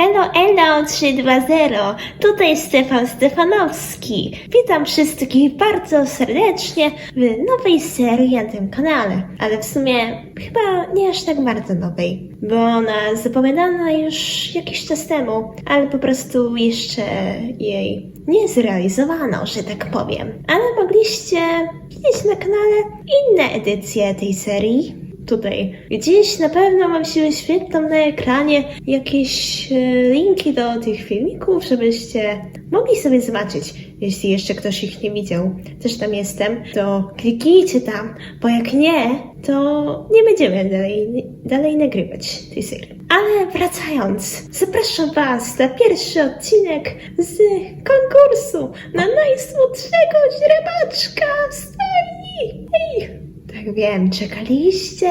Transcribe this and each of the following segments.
Elo, elo 320, tutaj Stefan Stefanowski. Witam wszystkich bardzo serdecznie w nowej serii na tym kanale. Ale w sumie chyba nie aż tak bardzo nowej, bo ona zapowiadana już jakiś czas temu, ale po prostu jeszcze jej nie zrealizowano, że tak powiem. Ale mogliście widzieć na kanale inne edycje tej serii, tutaj. Gdzieś na pewno mam się wyświetlą na ekranie jakieś e, linki do tych filmików, żebyście mogli sobie zobaczyć. Jeśli jeszcze ktoś ich nie widział, też tam jestem, to kliknijcie tam, bo jak nie, to nie będziemy dalej, dalej nagrywać tej serii. Ale wracając, zapraszam Was na pierwszy odcinek z konkursu na najsłodszego źrebaczka w stajni. Ej, tak wiem, czekaliście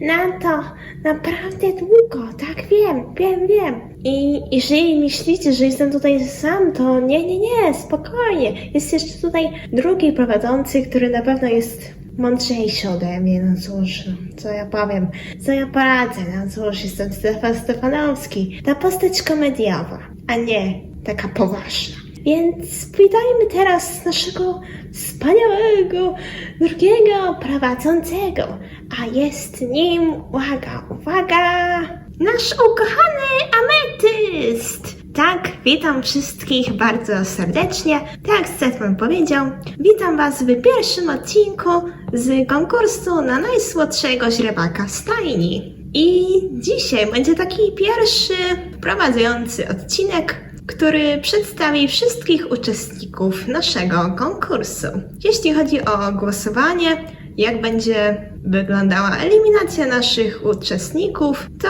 na to naprawdę długo, tak wiem, wiem, wiem. I jeżeli myślicie, że jestem tutaj sam, to nie, nie, nie, spokojnie. Jest jeszcze tutaj drugi prowadzący, który na pewno jest mądrzejszy ode mnie, no cóż, co ja powiem, co ja poradzę, no cóż, jestem Stefan Stefanowski. Ta postać komediowa, a nie taka poważna. Więc witajmy teraz naszego wspaniałego drugiego prowadzącego, a jest nim, uwaga, uwaga, nasz ukochany ametyst. Tak, witam wszystkich bardzo serdecznie. Tak, Stefan powiedział. Witam Was w pierwszym odcinku z konkursu na najsłodszego źrebaka stajni. I dzisiaj będzie taki pierwszy prowadzący odcinek, który przedstawi wszystkich uczestników naszego konkursu. Jeśli chodzi o głosowanie, jak będzie wyglądała eliminacja naszych uczestników, to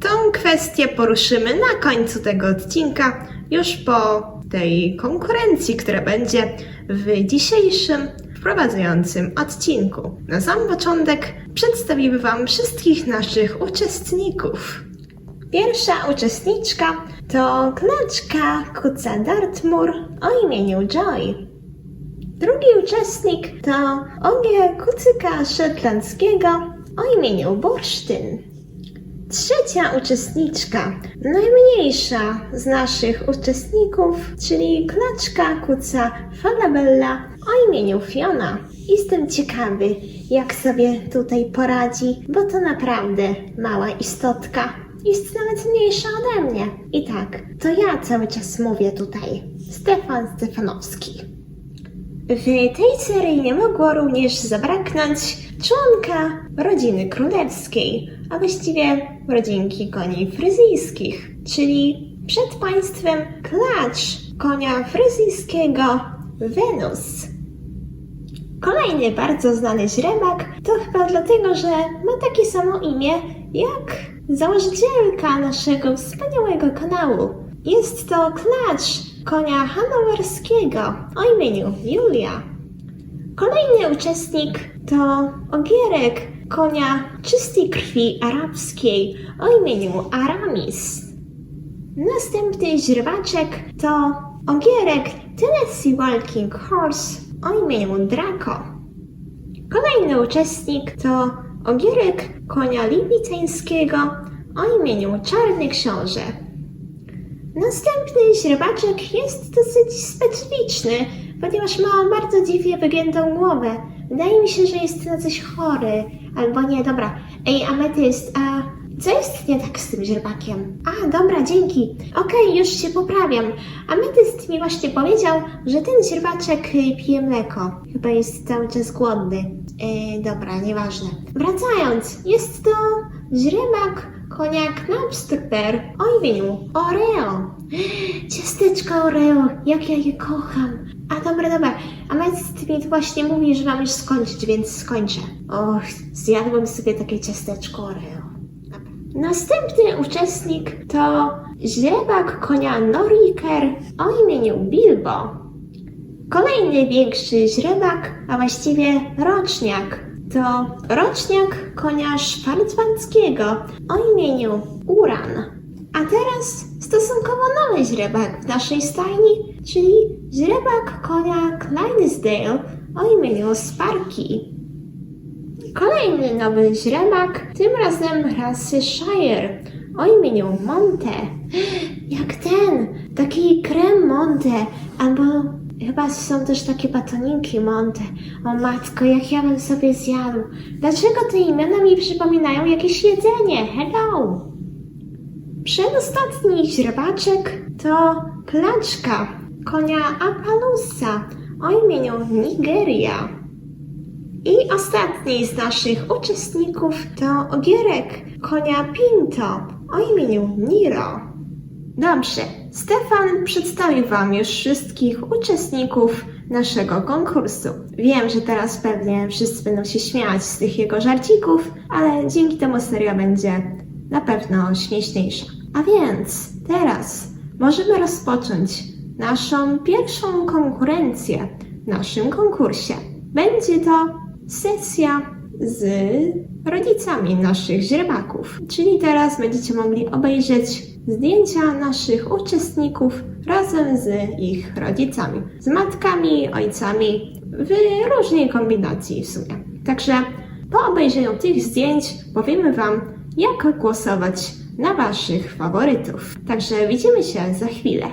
tą kwestię poruszymy na końcu tego odcinka, już po tej konkurencji, która będzie w dzisiejszym wprowadzającym odcinku. Na sam początek przedstawimy Wam wszystkich naszych uczestników. Pierwsza uczestniczka to Klaczka Kuca Dartmoor o imieniu Joy. Drugi uczestnik to Ogie Kucyka Szetlandzkiego o imieniu Bursztyn. Trzecia uczestniczka, najmniejsza z naszych uczestników, czyli Klaczka Kuca Falabella o imieniu Fiona. Jestem ciekawy, jak sobie tutaj poradzi, bo to naprawdę mała istotka. Jest nawet mniejsza ode mnie. I tak, to ja cały czas mówię tutaj. Stefan Stefanowski. W tej serii nie mogło również zabraknąć członka rodziny królewskiej, a właściwie rodzinki koni fryzyjskich, czyli przed państwem klacz konia fryzyjskiego Wenus. Kolejny bardzo znany źrebak to chyba dlatego, że ma takie samo imię jak założycielka naszego wspaniałego kanału. Jest to klacz konia hanowerskiego o imieniu Julia. Kolejny uczestnik to ogierek konia czystej krwi arabskiej o imieniu Aramis. Następny źrebaczek to ogierek Tennessee Walking Horse o imieniu Draco. Kolejny uczestnik to ogierek konia lipiceńskiego o imieniu Czarny Książę. Następny źrebaczek jest dosyć specyficzny, ponieważ ma bardzo dziwnie wygiętą głowę. Wydaje mi się, że jest na coś chory, albo nie, dobra. Ej, Ametyst, a co jest nie tak z tym źrebakiem? A, dobra, dzięki. Okej, już się poprawiam. Ametyst mi właśnie powiedział, że ten źrebaczek pije mleko. Chyba jest cały czas głodny. Yy, dobra, nieważne. Wracając, jest to źrebak konia Knapstrper o imieniu Oreo. Ciasteczko Oreo, jak ja je kocham. A dobra, dobra, Ametyst mi tu właśnie mówi, że mam już skończyć, więc skończę. Och, zjadłem sobie takie ciasteczko Oreo. Następny uczestnik to źrebak konia Noriker o imieniu Bilbo. Kolejny większy źrebak, a właściwie roczniak, to roczniak konia szwarcwanckiego o imieniu Uran. A teraz stosunkowo nowy źrebak w naszej stajni, czyli źrebak konia Clydesdale o imieniu Sparky. Kolejny nowy źrebak, tym razem rasy Shire o imieniu Monte. Jak ten, taki krem Monte, albo chyba są też takie batoninki Monte. O matko, jak ja bym sobie zjadł. Dlaczego te imiona mi przypominają jakieś jedzenie? Hello! Przedostatni źrebaczek to klaczka konia Apalusa o imieniu Nigeria. I ostatni z naszych uczestników to ogierek konia Pinto o imieniu Niro. Dobrze, Stefan przedstawił Wam już wszystkich uczestników naszego konkursu. Wiem, że teraz pewnie wszyscy będą się śmiać z tych jego żarcików, ale dzięki temu seria będzie na pewno śmieszniejsza. A więc teraz możemy rozpocząć naszą pierwszą konkurencję w naszym konkursie. Będzie to sesja z rodzicami naszych źrebaków. Czyli teraz będziecie mogli obejrzeć zdjęcia naszych uczestników razem z ich rodzicami. Z matkami, ojcami, w różnej kombinacji w sumie. Także po obejrzeniu tych zdjęć powiemy Wam, jak głosować na Waszych faworytów. Także widzimy się za chwilę.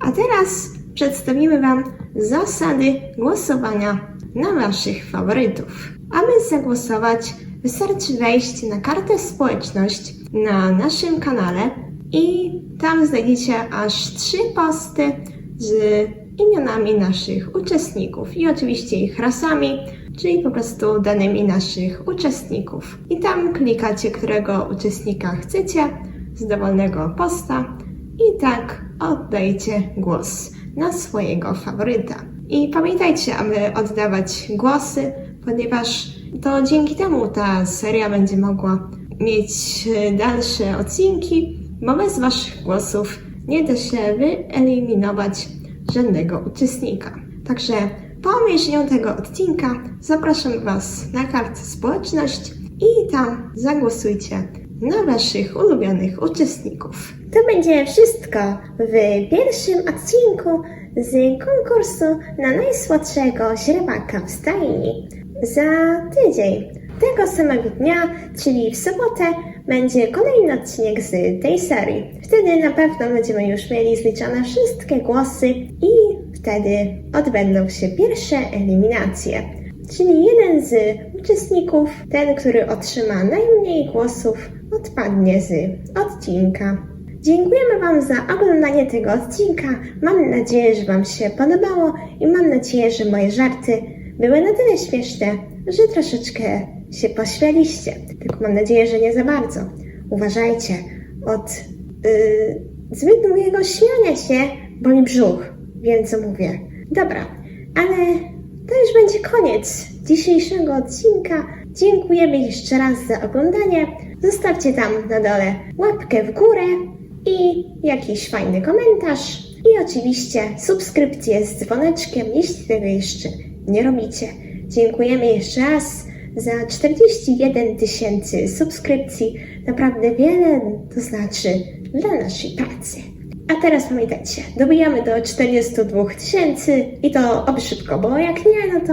A teraz przedstawimy Wam zasady głosowania na Waszych faworytów. Aby zagłosować, wystarczy wejść na kartę społeczność na naszym kanale i tam znajdziecie aż trzy posty z imionami naszych uczestników i oczywiście ich rasami, czyli po prostu danymi naszych uczestników. I tam klikacie, którego uczestnika chcecie z dowolnego posta i tak oddajcie głos na swojego faworyta. I pamiętajcie, aby oddawać głosy, ponieważ to dzięki temu ta seria będzie mogła mieć dalsze odcinki, bo bez Waszych głosów nie da się wyeliminować żadnego uczestnika. Także po obejrzeniu tego odcinka zapraszam Was na kartę społeczność i tam zagłosujcie na Waszych ulubionych uczestników. To będzie wszystko w pierwszym odcinku z konkursu na najsłodszego źrebaka w stajni. Za tydzień, tego samego dnia, czyli w sobotę, będzie kolejny odcinek z tej serii. Wtedy na pewno będziemy już mieli zliczone wszystkie głosy i wtedy odbędą się pierwsze eliminacje. Czyli jeden z uczestników, ten, który otrzyma najmniej głosów, odpadnie z odcinka. Dziękujemy Wam za oglądanie tego odcinka. Mam nadzieję, że Wam się podobało i mam nadzieję, że moje żarty były na tyle śmieszne, że troszeczkę się pośmialiście. Tylko mam nadzieję, że nie za bardzo. Uważajcie, od yy, zbyt długiego śmiania się boli brzuch. Wiem, co mówię. Dobra, ale to już będzie koniec dzisiejszego odcinka. Dziękujemy jeszcze raz za oglądanie. Zostawcie tam na dole łapkę w górę i jakiś fajny komentarz. I oczywiście subskrypcję z dzwoneczkiem, jeśli tego jeszcze nie robicie. Dziękujemy jeszcze raz za 41 tysięcy subskrypcji. Naprawdę wiele to znaczy dla naszej pracy. A teraz pamiętajcie, dobijamy do 42 tysięcy i to oby szybko, bo jak nie, no to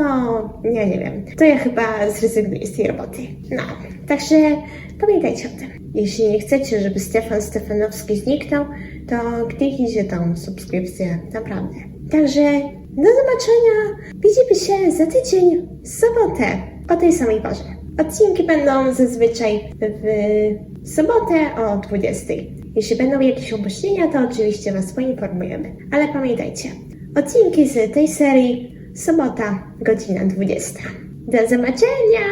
ja nie wiem. To ja chyba zrezygnuję z tej roboty. No, także pamiętajcie o tym. Jeśli nie chcecie, żeby Stefan Stefanowski zniknął, to kliknijcie tą subskrypcję, naprawdę. Także do zobaczenia. Widzimy się za tydzień w sobotę o tej samej porze. Odcinki będą zazwyczaj w sobotę o 20. Jeśli będą jakieś opóźnienia, to oczywiście Was poinformujemy. Ale pamiętajcie, odcinki z tej serii sobota, godzina 20. Do zobaczenia!